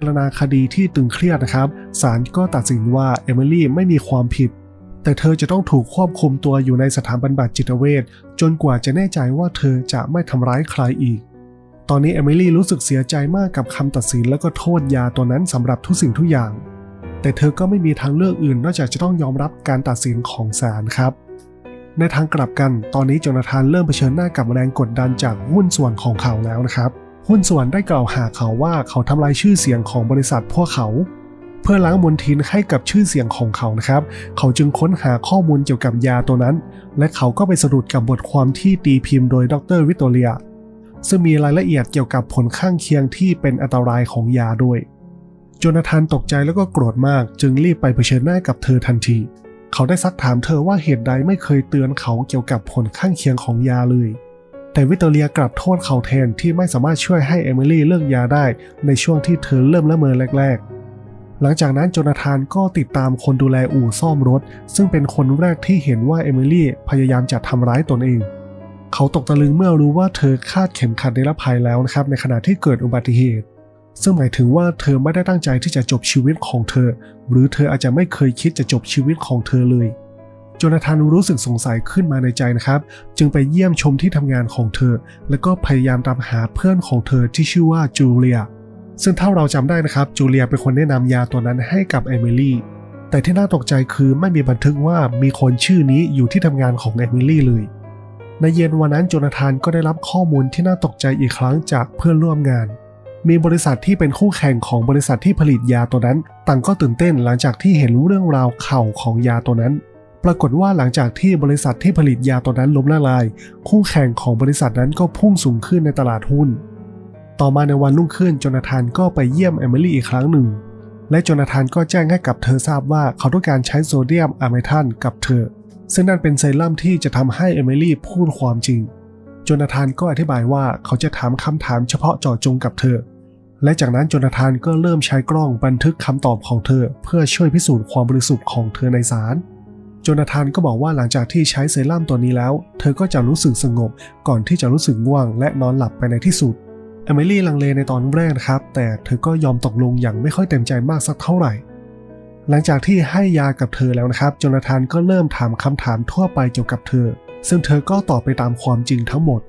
จารณาคดีที่ตึงเครียดนะครับศาลก็ตัดสินว่าเอมิลี่ไม่มีความผิด แต่เธอจะต้องถูกควบคุมตัวอยู่ในสถานบำบัดจิตเวชจนกว่าจะแน่ใจว่าเธอจะไม่ทำร้ายใครอีก ตอนนี้เอมิลี่รู้สึกเสียใจมากกับคำตัดสินแล้วก็โทษยาตัวนั้นสำหรับทุกสิ่งทุกอย่าง แต่เธอก็ไม่มีทางเลือกอื่นนอกจากจะต้องยอมรับการตัดสินของศาลครับ ในทางกลับกัน ตอนนี้โจนาธานเริ่มเผชิญหน้ากับแรงกดดันจากหุ้นส่วนของเขาแล้วนะครับ หุ้นส่วนได้กล่าวหาเขาว่าเขาทำลายชื่อเสียงของบริษัทพวกเขา เพื่อล้างมลทินให้กับชื่อเสียงของเขานะครับ เขาจึงค้นหาข้อมูลเกี่ยวกับยาตัวนั้น และเขาก็ไปสะดุดกับบทความที่ตีพิมพ์โดยดรวิตโตเรีย ซึ่งมีรายละเอียดเกี่ยวกับผลข้างเคียงที่เป็นอันตรายของยาด้วยโจนาธานตกใจแล้วก็โกรธมาก จึงรีบไปเผชิญหน้ากับเธอทันที เขาได้ซักถามเธอว่าเหตุใดไม่เคยเตือนเขาเกี่ยวกับผลข้างเคียงของยาเลย แต่วิตเตอเรียกลับโทษเขาแทนที่ไม่สามารถช่วยให้เอมิลี่เลิกยาได้ในช่วงที่เธอเริ่มละเมอแรก ๆ หลังจากนั้นโจนาธานก็ติดตามคนดูแลอู่ซ่อมรถ ซึ่งเป็นคนแรกที่เห็นว่าเอมิลี่พยายามจะทำร้ายตนเอง เขาตกตะลึงเมื่อรู้ว่าเธอคาดเข็มขัดนิรภัยแล้วนะครับในขณะที่เกิดอุบัติเหตุ ซึ่งหมายถึงว่าเธอไม่ได้ตั้งใจที่จะจบชีวิตของเธอ หรือเธออาจจะไม่เคยคิดจะจบชีวิตของเธอเลย จนาธานรู้สึกสงสัยขึ้นมาในใจนะครับ จึงไปเยี่ยมชมที่ทำงานของเธอ แล้วก็พยายามตามหาเพื่อนของเธอที่ชื่อว่าจูเลีย ซึ่งถ้าเราจำได้นะครับ จูเลียเป็นคนแนะนำยาตัวนั้นให้กับเอมิลี่ แต่ที่น่าตกใจคือไม่มีบันทึกว่ามีคนชื่อนี้อยู่ที่ทำงานของเอมิลี่เลย ในเย็นวันนั้นโจนาธานก็ได้รับข้อมูลที่น่าตกใจอีกครั้งจากเพื่อนร่วมงานมีบริษัทที่เป็นคู่แข่งของบริษัทที่ผลิตยาตัวนั้น ต่างก็ตื่นเต้นหลังจากที่เห็นเรื่องราวเข่าของยาตัวนั้น ปรากฏว่าหลังจากที่บริษัทที่ผลิตยาตัวนั้นล้มละลาย คู่แข่งของบริษัทนั้นก็พุ่งสูงขึ้นในตลาดหุ้น ต่อมาในวันรุ่งขึ้นจนาธานก็ไปเยี่ยมเอมิลี่อีกครั้งหนึ่ง และจนาธานก็แจ้งให้กับเธอทราบว่าเขาต้องการใช้โซเดียมอะเมทันกับเธอ ซึ่งนั่นเป็นเซรั่มที่จะทำให้เอมิลี่พูดความจริงจนาธานก็อธิบายว่าเขาจะถามคำถามเฉพาะเจาะจงกับเธอ และจากนั้นจนาธานก็เริ่มใช้กล้องบันทึกคำตอบของเธอ เพื่อช่วยพิสูจน์ความบริสุทธิ์ของเธอในศาล จนาธานก็บอกว่าหลังจากที่ใช้เซรั่มตัวนี้แล้ว เธอก็จะรู้สึกสงบก่อนที่จะรู้สึกง่วง และนอนหลับไปในที่สุดเอมิลี่ลังเลในตอนแรกนะครับ แต่เธอก็ยอมตกลงอย่างไม่ค่อยเต็มใจมากสักเท่าไหร่ หลังจากที่ให้ยากับเธอแล้วนะครับโจนาธานก็เริ่มถามคำถามทั่วไปเกี่ยวกับเธอ ซึ่งเธอก็ตอบไปตามความจริงทั้งหมด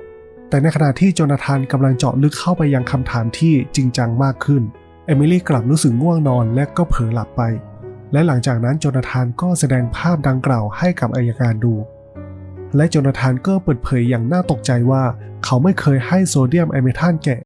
แต่ในขณะที่โจนาธานกำลังเจาะลึกเข้าไปยังคำถามที่จริงจังมากขึ้นเอมิลี่กลับรู้สึกง่วงนอนและก็เผลอหลับไป และหลังจากนั้นโจนาธานก็แสดงภาพดังกล่าวให้กับอายการดู และโจนาธานก็เปิดเผยอย่างน่าตกใจว่า เขาไม่เคยให้โซเดียมไอเมทานแก่